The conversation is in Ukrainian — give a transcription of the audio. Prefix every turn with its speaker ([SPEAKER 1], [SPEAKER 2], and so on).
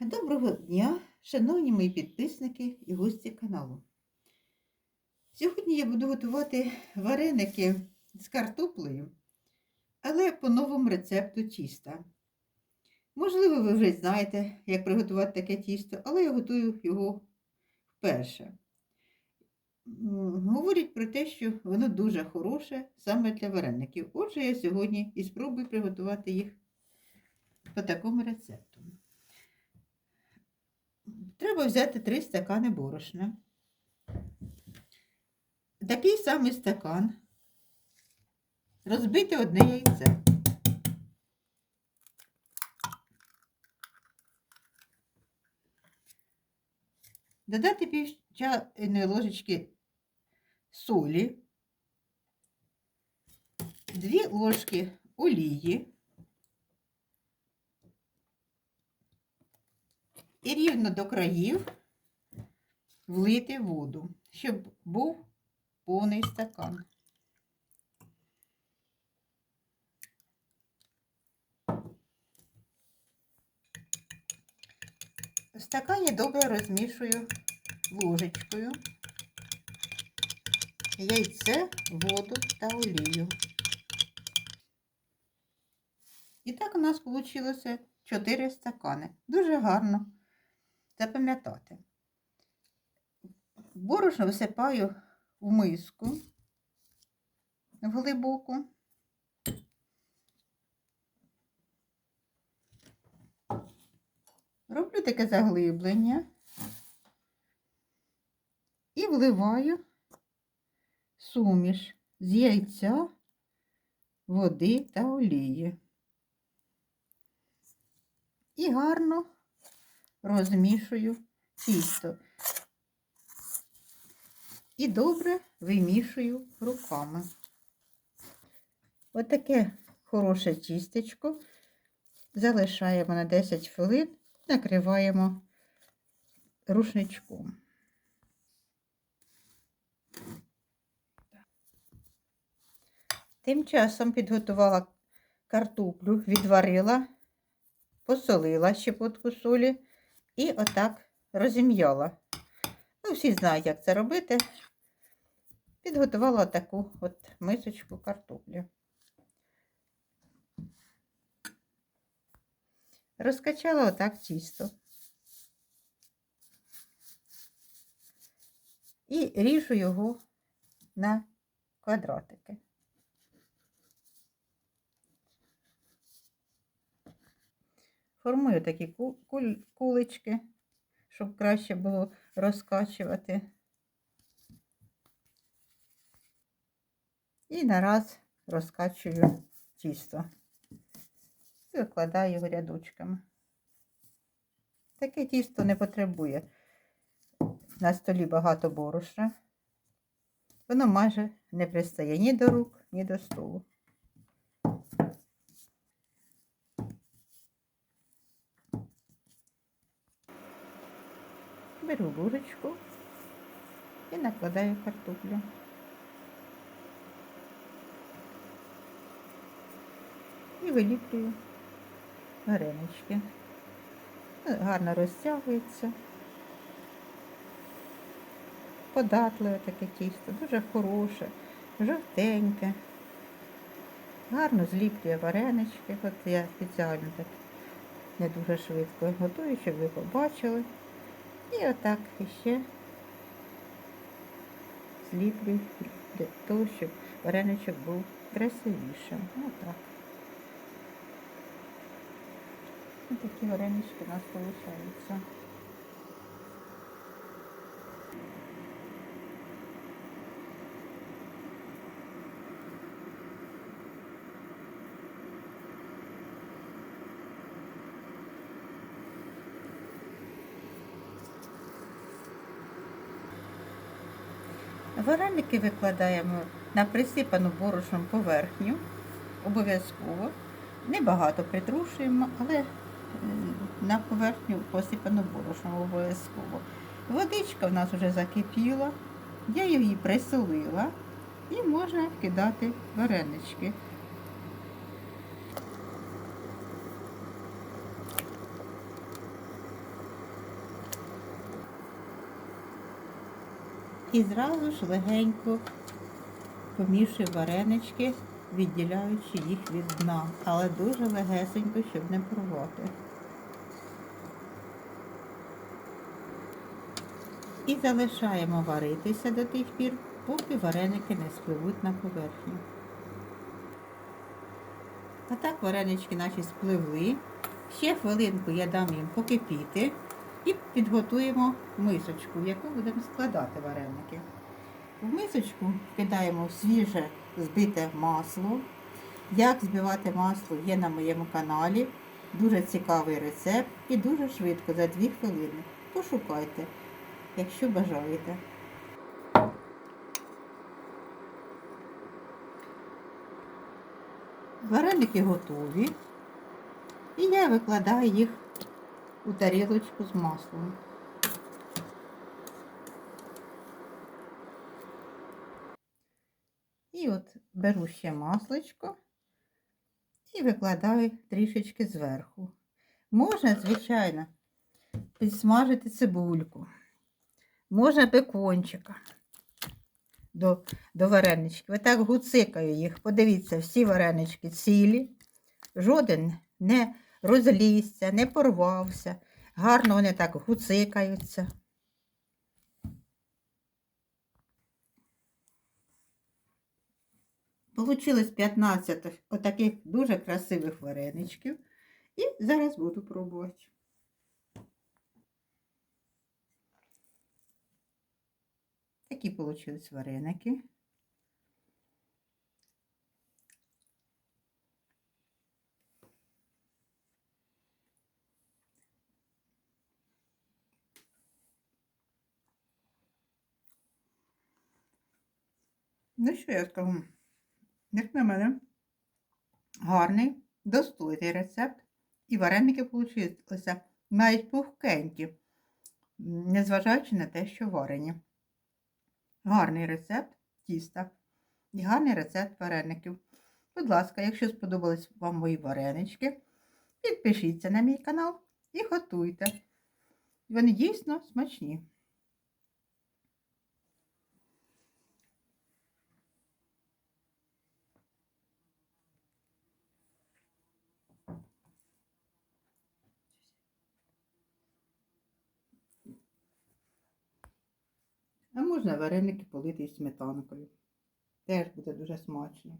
[SPEAKER 1] Доброго дня, шановні мої підписники і гості каналу. Сьогодні я буду готувати вареники з картоплею, але по новому рецепту тіста. Можливо, ви вже знаєте, як приготувати таке тісто, але я готую його вперше. Говорять про те, що воно дуже хороше саме для вареників. Отже, я сьогодні і спробую приготувати їх по такому рецепту. Треба взяти 3 стакани борошна. Такий самий стакан. Розбити одне яйце. Додати пів ложечки солі, 2 ложки олії. І рівно до країв влити воду, щоб був повний стакан. В стакані добре розмішую ложечкою яйце, воду та олію. І так у нас вийшло 4 стакани. Дуже гарно запам'ятати. Борошно висипаю в миску в глибоку. Роблю таке заглиблення і вливаю суміш з яйця, води та олії. І гарно розмішую тісто. І добре вимішую руками. Отаке хороше тістечко залишаємо на 10 хвилин, накриваємо рушничком. Тим часом підготувала картоплю, відварила, посолила щепотку солі і отак розім'яла. Ну, всі знають, як це робити. Підготувала таку от мисочку картоплі. Розкачала отак тісто. І ріжу його на квадратики. Формую такі кулички, щоб краще було розкачувати. І нараз розкачую тісто і викладаю його рядочками. Таке тісто не потребує на столі багато борошна. Воно майже не пристає ні до рук, ні до столу. Беру ложечку і накладаю картоплю. І виліплюю варенички. Гарно розтягується. Податливе таке тісто, дуже хороше, жовтеньке. Гарно зліплює варенички. От я спеціально так не дуже швидко готую, щоб ви побачили. І отак ще зліплю для того, щоб вареничок був красивішим. Отак. Ось такі варенички у нас виходять. Вареники викладаємо на присипану борошном поверхню, обов'язково. Небагато притрушуємо, але на поверхню посипану борошном обов'язково. Водичка в нас вже закипіла, я її присолила і можна вкидати варенички. І зразу ж легенько помішую варенички, відділяючи їх від дна, але дуже легесенько, щоб не порвати. І залишаємо варитися до тих пір, поки вареники не спливуть на поверхню. А так варенички наші спливли. Ще хвилинку я дам їм покипіти і підготуємо мисочку, в яку будемо складати вареники. В мисочку кидаємо свіже збите масло. Як збивати масло є на моєму каналі. Дуже цікавий рецепт і дуже швидко, за 2 хвилини. Пошукайте, якщо бажаєте. Вареники готові. І я викладаю їх у тарілочку з маслом. І от беру ще масличко і викладаю трішечки зверху. Можна, звичайно, підсмажити цибульку, можна бекончика до, до варенички. Отак гуцикаю їх. Подивіться, всі варенички цілі, жоден не розлізся, не порвався. Гарно вони так гуцикаються. Получилось 15 отаких дуже красивих вареничків. І зараз буду пробувати. Такі получились вареники. Ну, що я скажу? Як на мене, гарний, достойний рецепт. І вареники получилися навіть пухкенькі, незважаючи на те, що варені. Гарний рецепт тіста і гарний рецепт вареників. Будь ласка, якщо сподобались вам мої варенички, підпишіться на мій канал і готуйте. Вони дійсно смачні. Можна вареники полити із сметанкою. Теж буде дуже смачно.